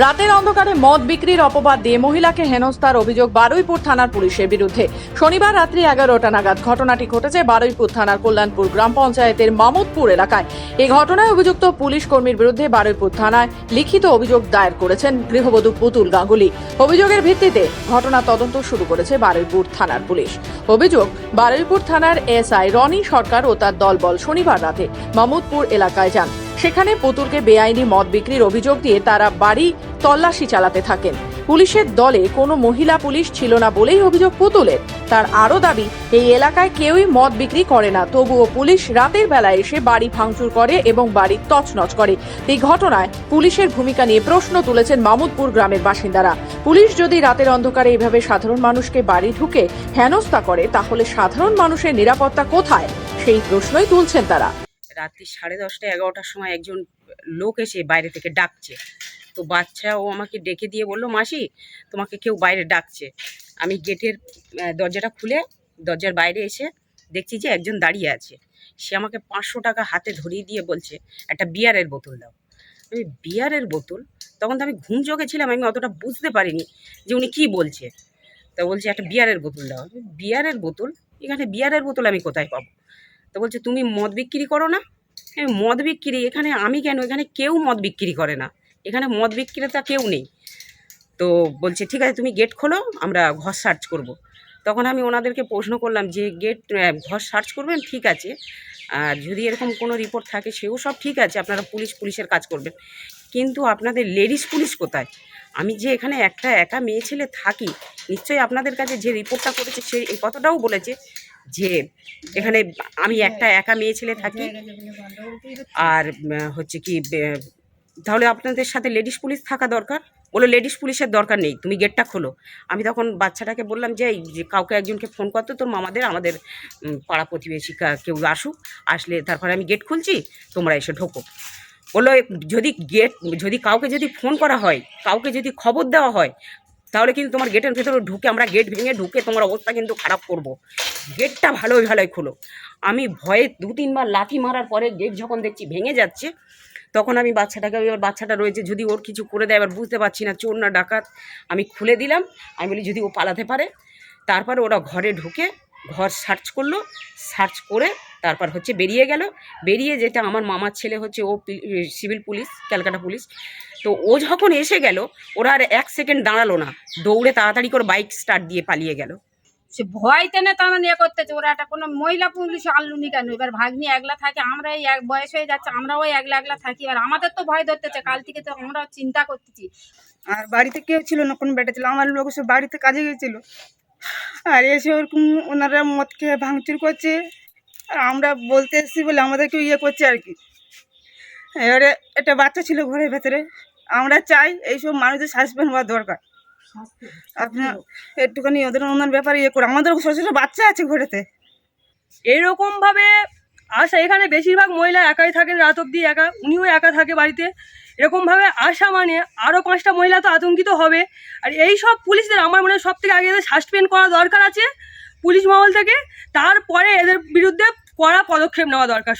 রাতের অন্ধকারে মদ বিক্রির অপবাদ দিয়ে মহিলাকে হেনস্থার অভিযোগ বারুইপুর থানার পুলিশের বিরুদ্ধে। শনিবার রাত্রি এগারোটা নাগাদ ঘটনাটি ঘটেছে বারুইপুর থানার কল্যাণপুর গ্রাম পঞ্চায়েতের মামুদপুর এলাকায়। এই ঘটনায় অভিযুক্ত পুলিশ কর্মীর বিরুদ্ধে বারুইপুর থানায় লিখিত অভিযোগ দায়ের করেছেন গৃহবধূ পুতুল গাঙ্গুলি। অভিযোগের ভিত্তিতে ঘটনা তদন্ত শুরু করেছে বারুইপুর থানার পুলিশ। অভিযোগ, বারুইপুর থানার এসআই রনি সরকার ও তার দলবল শনিবার রাতে মামুদপুর এলাকায় যান। সেখানে পুতুলকে বেআইনি মদ বিক্রির অভিযোগ দিয়ে তারা বাড়ি তল্লাশি চালাতে থাকেন। পুলিশের দলে কোনো মহিলা পুলিশ ছিল না বলেই অভিযোগ পুতুলের। তার আরও দাবি, এই এলাকায় কেউই মদ বিক্রি করে না, তবুও পুলিশ রাতের বেলায় এসে বাড়ি ভাঙচুর করে এবং বাড়ি তছনছ করে। এই ঘটনায় পুলিশের ভূমিকা নিয়ে প্রশ্ন তুলেছেন মামুদপুর গ্রামের বাসিন্দারা। পুলিশ যদি রাতের অন্ধকারে এভাবে সাধারণ মানুষকে বাড়ি ঢুকে হেনস্থা করে, তাহলে সাধারণ মানুষের নিরাপত্তা কোথায়? সেই প্রশ্নই তুলছেন তারা। রাত্রি সাড়ে দশটা, এগারোটার সময় একজন লোক এসে বাইরে থেকে ডাকছে। তো বাচ্চা ও আমাকে ডেকে দিয়ে বলল, মাসি, তোমাকে কেউ বাইরে ডাকছে। আমি গেটের দরজাটা খুলে দরজার বাইরে এসে দেখছি যে একজন দাঁড়িয়ে আছে। সে আমাকে পাঁচশো টাকা হাতে ধরিয়ে দিয়ে বলছে, একটা বিয়ারের বোতল দাও। আমি বিয়ারের বোতল? তখন তো আমি ঘুম চোখে ছিলাম আমি অতটা বুঝতে পারিনি যে উনি কী বলছে। তা বলছে, একটা বিয়ারের বোতল দাও। বিয়ারের বোতল? এখানে বিয়ারের বোতল আমি কোথায় পাবো? তো বলছে, তুমি মদ বিক্রি করো না? হ্যাঁ মদ বিক্রি, এখানে আমি কেন? এখানে কেউ মদ বিক্রি করে না। এখানে মদ বিক্রেতা কেউ নেই। তো বলছে, ঠিক আছে, তুমি গেট খোলো, আমরা ঘর সার্চ করব। তখন আমি ওনাদেরকে প্রশ্ন করলাম যে গেট ঘর সার্চ করবেন? ঠিক আছে। আর যদি এরকম কোনো রিপোর্ট থাকে, সেও সব ঠিক আছে, আপনারা পুলিশ, পুলিশের কাজ করবেন। কিন্তু আপনাদের লেডিস পুলিশ কোথায়? আমি যে এখানে একটা একা মেয়ে ছেলে থাকি, নিশ্চয়ই আপনাদের কাছে যে রিপোর্টটা করেছে, সে এই কথাটাও বলেছে যে এখানে আমি একটা একা মেয়ে ছেলে থাকি। আর হচ্ছে কি তাহলে আপনাদের সাথে লেডিস পুলিশ থাকা দরকার? বলো লেডিস পুলিশের দরকার নেই তুমি গেটটা খোলো। আমি তখন বাচ্চাটাকে বললাম যে এই যে কাউকে একজনকে ফোন করতো তোর মামাদের আমাদের পাড়া প্রতিবেশী কেউ আসুক আসলে তারপরে আমি গেট খুলছি তোমরা এসে ঢোকো। বলল যদি গেট যদি কাউকে যদি ফোন করা হয় কাউকে যদি খবর দেওয়া হয় তাহলে কিন্তু তোমার গেটের ভেতরে ঢুকে আমরা গেট ভেঙে ঢুকে তোমার অবস্থা কিন্তু খারাপ করব। গেটটা ভালোই ভালোই খোলো। আমি ভয়ে দু, তিনবার লাথি মারার পরে গেট যখন দেখছি ভেঙে যাচ্ছে, তখন আমি বাচ্চাটাকে এবার বাচ্চাটা রয়েছে, যদি ওর কিছু করে দেয়, এবার বুঝতে পারছি না, চোর না ডাকাত, আমি খুলে দিলাম, আমি বলি যদি ও পালাতে পারে, তারপরে ওরা ঘরে ঢুকে ঘর সার্চ করল সার্চ করে তারপর হচ্ছে বেরিয়ে গেল। বেরিয়ে যেটা আমার মামার ছেলে হচ্ছে ও সিভিল পুলিশ ক্যালকাটা পুলিশ। তো ও যখন এসে গেল ওরা আর এক সেকেন্ড দাঁড়াল না। দৌড়ে তাড়াতাড়ি করে বাইক স্টার্ট দিয়ে পালিয়ে গেল। সে ভয়তে না তারা নিয়ে করতেছে। ওরা একটা কোনো মহিলা পুলিশ আনলুনি কেন? এবার ভাগ্নি একলা থাকে আমরা এই এক বয়স হয়ে যাচ্ছে আমরা ওই একলা একলা থাকি। এবার আমাদের তো ভয় ধরতেছে কাল থেকে তো আমরা চিন্তা করতেছি। আর বাড়িতে কেউ ছিল না কোনো বেটা ছিল আমার লোক সব বাড়িতে কাজে গেছিল। আর এসে ওরকম ওনারা মদ খেয়ে ভাঙচুর করছে। আমরা বলতে এসেছি বলে আমাদেরকে ইয়ে করছে আর কি। এবারে একটা বাচ্চা ছিল ঘরের ভেতরে। আমরা চাই এইসব মানুষদের সাসপেন্ড হওয়া দরকার। আপনার একটুখানি ওদের ওনার ব্যাপারে ইয়ে করে আমাদের ছোটো ছোটো বাচ্চা আছে ঘরেতে। এইরকম ভাবে আসা এখানে বেশিরভাগ মহিলা একাই থাকেন রাত অব্দি একা উনিও একা থাকে বাড়িতে। এরকমভাবে আসা মানে আরও পাঁচটা মহিলা তো আতঙ্কিত হবে। আর এই সব পুলিশদের আমার মনে হয় সব থেকে আগে এদের সাসপেন্ড করা দরকার আছে পুলিশ মহল থেকে। তারপরে এদের বিরুদ্ধে কড়া পদক্ষেপ নেওয়া দরকার